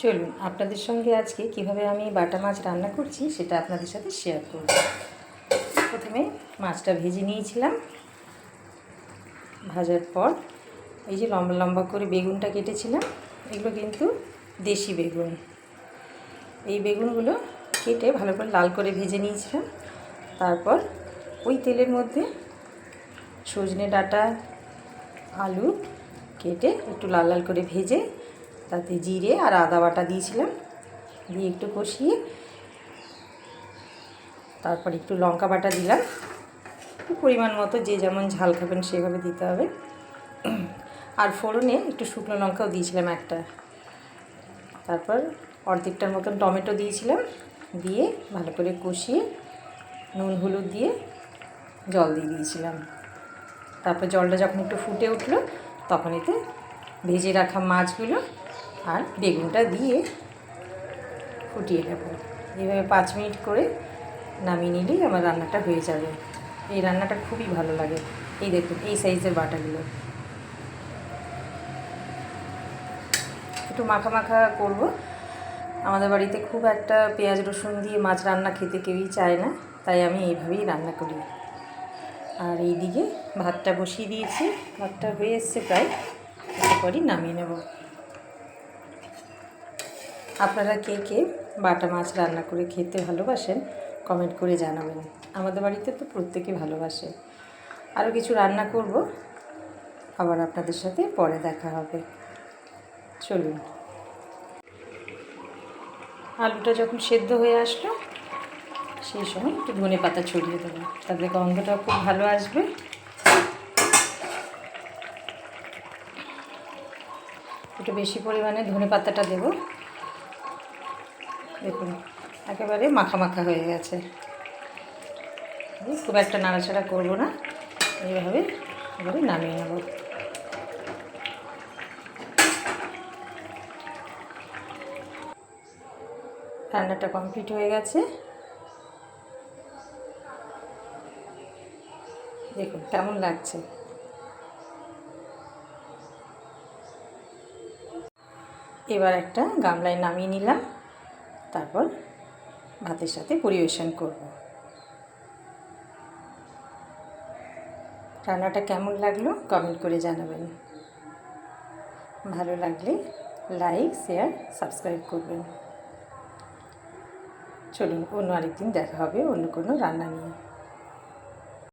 চলুন, আপনাদের সঙ্গে আজকে কীভাবে আমি বাটা মাছ রান্না করছি সেটা আপনাদের সাথে শেয়ার করব। প্রথমে মাছটা ভেজে নিয়েছিলাম। ভাজার পর এই যে লম্বা লম্বা করে বেগুনটা কেটেছিলাম, এগুলো কিন্তু দেশি বেগুন। এই বেগুনগুলো কেটে ভালো করে লাল করে ভেজে নিয়েছিলাম। তারপর ওই তেলের মধ্যে সজনে ডাঁটা, আলু কেটে একটু লাল লাল করে ভেজে তাতে জিরে আর আদা বাটা দিয়েছিলাম। দিয়ে একটু কষিয়ে তারপর একটু লঙ্কা বাটা দিলাম। পরিমাণ মতো যে যেমন ঝাল খাবেন সেভাবে দিতে হবে। আর ফোড়নে একটু শুকনো লঙ্কাও দিয়েছিলাম একটা। তারপর অর্ধেকটার মতন টমেটো দিয়েছিলাম। দিয়ে ভালো করে কষিয়ে নুন, হলুদ দিয়ে জল দিয়ে দিয়েছিলাম। তারপর জলটা যখন একটু ফুটে উঠল, তখন এতে ভেজে রাখা মাছগুলো আর বেগুনটা দিয়ে ফুটিয়ে নেব। এইভাবে পাঁচ মিনিট করে নামিয়ে নিলেই আমার রান্নাটা হয়ে যাবে। এই রান্নাটা খুবই ভালো লাগে। এই দেখুন, এই সাইজের বাটাগুলো। একটু মাখা মাখা করব। আমাদের বাড়িতে খুব একটা পেঁয়াজ, রসুন দিয়ে মাছ রান্না খেতে কেউই চায় না, তাই আমি এইভাবেই রান্না করি। আর এইদিকে ভাতটা বসিয়ে দিয়েছি। ভাতটা হয়ে এসছে প্রায়। তারপরই নামিয়ে নেব। আপনারা কে কে বাটা মাছ রান্না করে খেতে ভালোবাসেন কমেন্ট করে জানাবেন। আমাদের বাড়িতে তো প্রত্যেকে ভালোবাসে। আরও কিছু রান্না করব, আবার আপনাদের সাথে পরে দেখা হবে। চলুন। আলুটা যখন সেদ্ধ হয়ে আসলো, সেই সময় একটু ধনে পাতা ছড়িয়ে দেবো। তাতে গন্ধটাও খুব ভালো আসবে। একটু বেশি পরিমাণে ধনে পাতাটা দেবো। দেখুন, একেবারে মাখা মাখা হয়ে গেছে। খুব একটা নাড়াচাড়া করব না, এইভাবে এবারে নামিয়ে নেব। রান্নাটা কমপ্লিট হয়ে গেছে। দেখুন, কেমন লাগছে। এবার একটা গামলায় নামিয়ে নিলাম। তারপর ভাতের সাথে পরিবেশন করব। রান্নাটা কেমন লাগল কমেন্ট করে জানাবেন। ভালো লাগলে লাইক, শেয়ার, সাবস্ক্রাইব করবেন। চলুন অন্য আরেকদিন দেখা হবে অন্য কোনো রান্না নিয়ে।